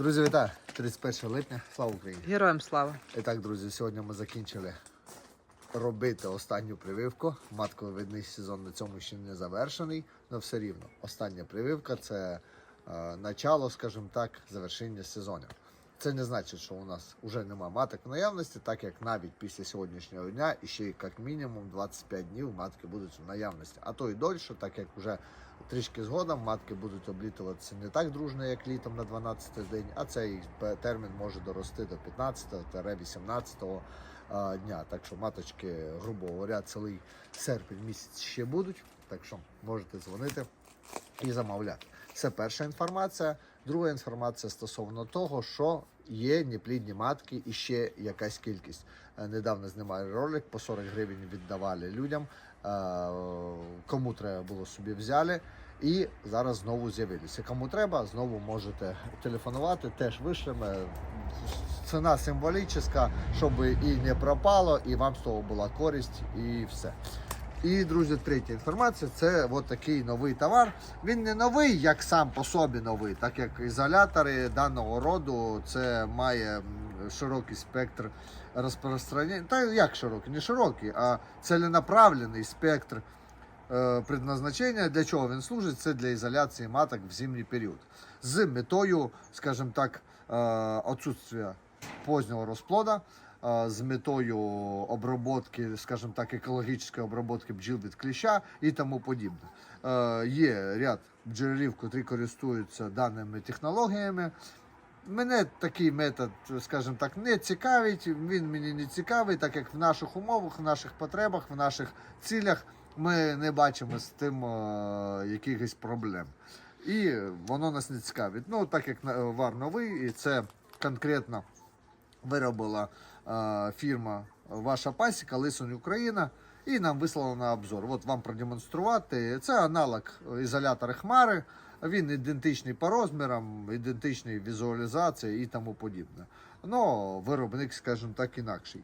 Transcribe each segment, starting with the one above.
Друзі, вітаю! 31 липня, слава Україні! Героям слава. І так, друзі, сьогодні ми закінчили робити останню прививку. Матковидний сезон на цьому ще не завершений, але все рівно. Остання прививка це е, начало, скажімо так, завершення сезону. Це не значить, що у нас вже нема маток в наявності, так як навіть після сьогоднішнього дня і ще як мінімум 25 днів матки будуть в наявності, а то і дольше, так як вже трішки згодом матки будуть облітуватися не так дружно, як літом на 12 день, а цей термін може дорости до 15-18 а, дня. Так що маточки, грубо говоря, цілий серпень місяць ще будуть. Так що можете дзвонити і замовляти. Це перша інформація. Друга інформація стосовно того, що є неплідні матки і ще якась кількість. Е, Недавно знімали ролик, по 40 гривень віддавали людям. Е, Кому треба було собі взяли. І зараз знову з'явилися. Кому треба, знову можете телефонувати, теж вишлемо. Ціна символічна, щоб і не пропало, і вам з того була користь, і все. І, друзі, третя інформація це от такий новий товар. Він не новий, як сам по собі новий, так як ізолятори даного роду це має широкий спектр розпространення. Та як широкий? Не широкий, а ціленаправлений спектр е, предназначення. Для чого він служить? Це для ізоляції маток в зимній період. З метою, скажімо так, е, отсутствия позднього розплода, з метою обробки, скажімо так, екологічної обробки бджіл від кліща і тому подібне. Е, Є ряд бджолярів, котрі користуються даними технологіями. Мене такий метод, скажімо так, не цікавить. Він мені не цікавий, так як в наших умовах, в наших потребах, в наших цілях ми не бачимо з тим е, якихось проблем. І воно нас не цікавить. Ну, так як вар новий, і це конкретно виробила е, фірма Ваша пасіка, Лисунь Україна, і нам вислала на обзор. От вам продемонструвати. Це аналог ізолятора Хмари. Він ідентичний по розмірам, ідентичний візуалізації і тому подібне. Ну, виробник, скажімо так, інакший.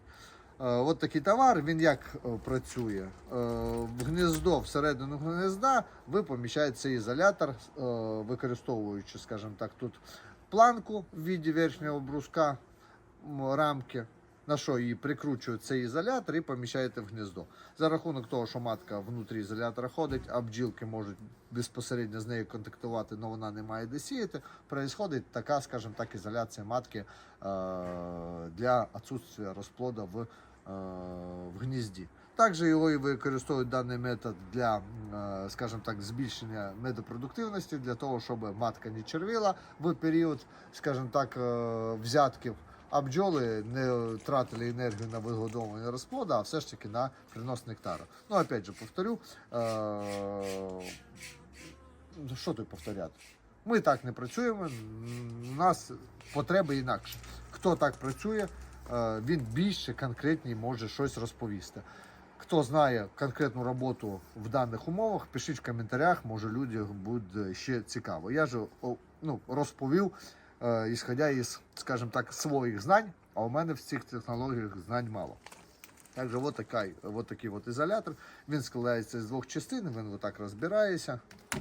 Е, От такий товар, він як е, працює? Е, В гніздо, всередину гнізда ви поміщаєте цей ізолятор, використовуючи, скажімо так, тут планку в віді верхнього бруска рамки, на що її прикручують цей ізолятор і поміщаєте в гніздо. За рахунок того, що матка внутрі ізолятора ходить, а бджілки можуть безпосередньо з нею контактувати, але вона не має де сіяти, происходить така, скажімо так, ізоляція матки е, для відсутствия розплода в, е, в гнізді. Також його і використовують даний метод для, е, скажімо так, збільшення медопродуктивності, для того, щоб матка не червила в період, скажімо так, е, взятків, а бджоли не тратили енергію на вигодовування розплода, а все ж таки на принос нектару. Ну, опять же, повторю, е, що тут повторяти? Ми так не працюємо, у нас потреби інакше. Хто так працює, е, він більше конкретні може щось розповісти. Хто знає конкретну роботу в даних умовах, пишіть в коментарях, може людям буде ще цікаво. Я ж ну, розповів, ісходя із, скажімо так, своїх знань, а у мене в цих технологіях знань мало. Также вот, такий, вот такий от ізолятор. Він складається з двох частин, він отак розбирається. Е,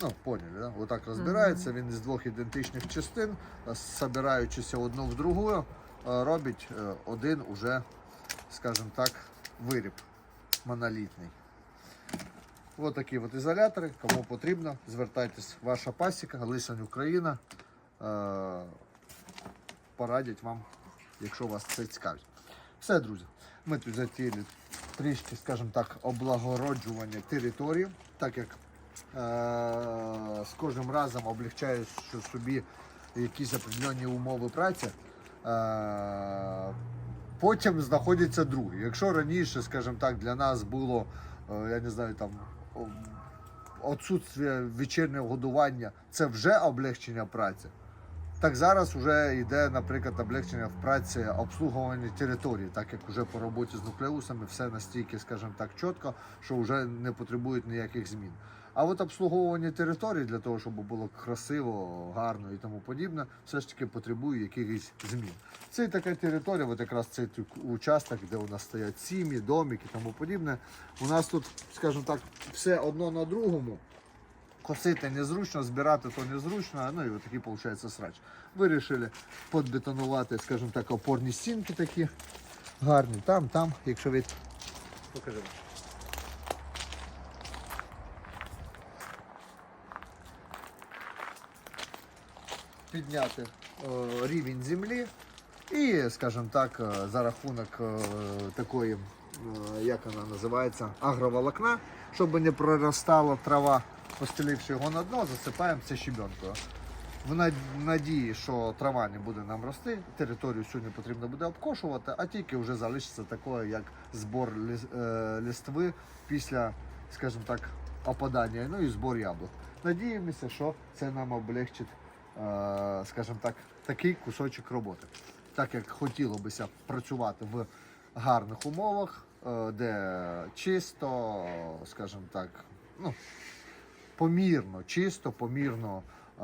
Ну, поняли, да? Отак розбирається, він із двох ідентичних частин, е, собираючися одну в другу, е, робить е, один уже, скажімо так, виріб монолітний. Ось такі от ізолятори. Кому потрібно, звертайтесь. Ваша пасіка, Лисань Україна. Е, Порадять вам, якщо вас це цікавить. Все, друзі. Ми тут затіяли трішки, скажімо так, облагороджування території, так як е, з кожним разом облегчаєш собі якісь определенні умови праці. Е, потім знаходяться другі. Якщо раніше, скажімо так, для нас було, е, я не знаю, там отсутствие вечірнього годування, це вже облегчення праці. Так зараз вже йде, наприклад, облегчення в праці обслуговування території, так як вже по роботі з нуклеусами все настільки, скажімо так, чітко, що вже не потребують ніяких змін. А от обслуговування території для того, щоб було красиво, гарно і тому подібне, все ж таки потребує якихось змін. Це така територія, от якраз цей участок, де у нас стоять сім'ї, домики і тому подібне. У нас тут, скажімо так, все одно на другому. Косити незручно, збирати то незручно, ну і от виходить срач. Вирішили подбетонувати, скажімо так, опорні стінки такі гарні. Там, там, якщо від. Покажи. Підняти е, рівень землі і, скажімо так, е, за рахунок е, такої, як вона називається, агроволокна, щоб не проростала трава, постеливши його на дно, засипаємо це щебенкою. В надії, що трава не буде нам рости, територію не потрібно буде обкошувати, а тільки вже залишиться такою, як збор ліс- листви після, скажімо так, опадання, ну і збор яблук. Надіємося, що це нам облегчить, скажімо так, такий кусочок роботи. Так як хотілося б працювати в гарних умовах, е, де чисто, скажімо так, ну, помірно, чисто, помірно, е,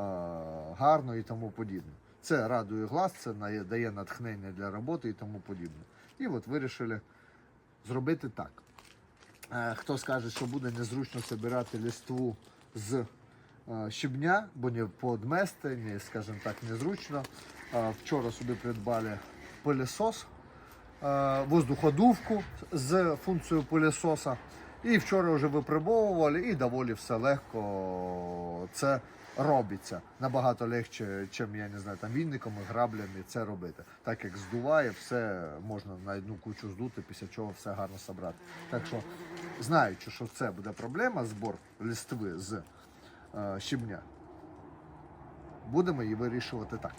гарно і тому подібне. Це радує глаз, це дає натхнення для роботи і тому подібне. І от вирішили зробити так. Е, Хто скаже, що буде незручно збирати листву з е, щебня, бо не подмести, не, скажімо так, незручно. Е, Вчора собі придбали пилесос, е, воздуходувку з функцією пилесоса. І вчора вже випробовували, і доволі все легко це робиться. Набагато легше, чим я не знаю, там вінниками, граблями це робити. Так як здуває, все можна на одну кучу здути, після чого все гарно собрати. Так що, знаючи, що це буде проблема, збор листви з е, щебня, будемо її вирішувати так.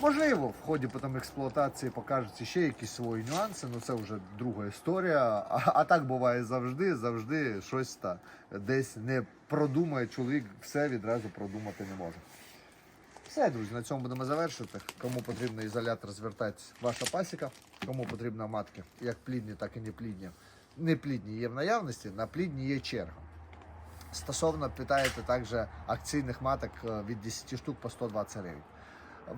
Можливо, в ході потім експлуатації покажуться ще якісь свої нюанси, ну це вже друга історія. А, а так буває завжди, завжди щось та десь не продумає чоловік, все відразу продумати не може. Все, друзі, на цьому будемо завершити. Кому потрібно ізолятор, звертайтесь ваша пасіка. Кому потрібно матки, як плідні, так і неплідні. Неплідні є в наявності, на плідні є черга. Стосовно питаєте також акційних маток е, від 10 штук по 120 гривень.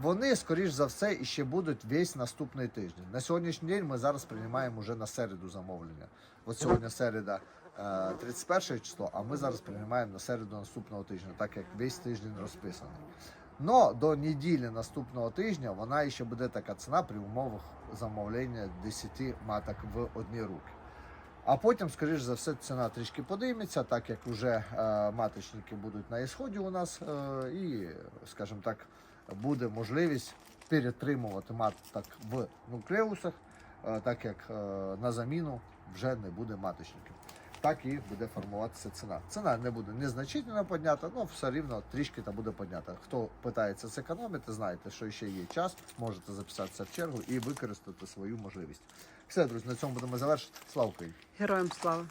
Вони, скоріш за все, іще будуть весь наступний тиждень. На сьогоднішній день ми зараз приймаємо вже на середу замовлення. От сьогодні середа е, 31 число, а ми зараз приймаємо на середу наступного тижня, так як весь тиждень розписаний. Но до неділі наступного тижня вона ще буде така ціна при умовах замовлення 10 маток в одні руки. А потім, скоріш за все, ціна трішки подійметься, так як вже е, маточники будуть на ісході у нас, е, і, скажімо так, буде можливість перетримувати маток в нуклеусах, е, так як на заміну вже не буде маточників. Так і буде формуватися ціна. Ціна не буде незначительно піднята, але все рівно трішки та буде піднята. Хто питається зекономити, знаєте, що ще є час, можете записатися в чергу і використати свою можливість. Все, друзі, на цьому будемо завершити. Слава Україні! Героям слава!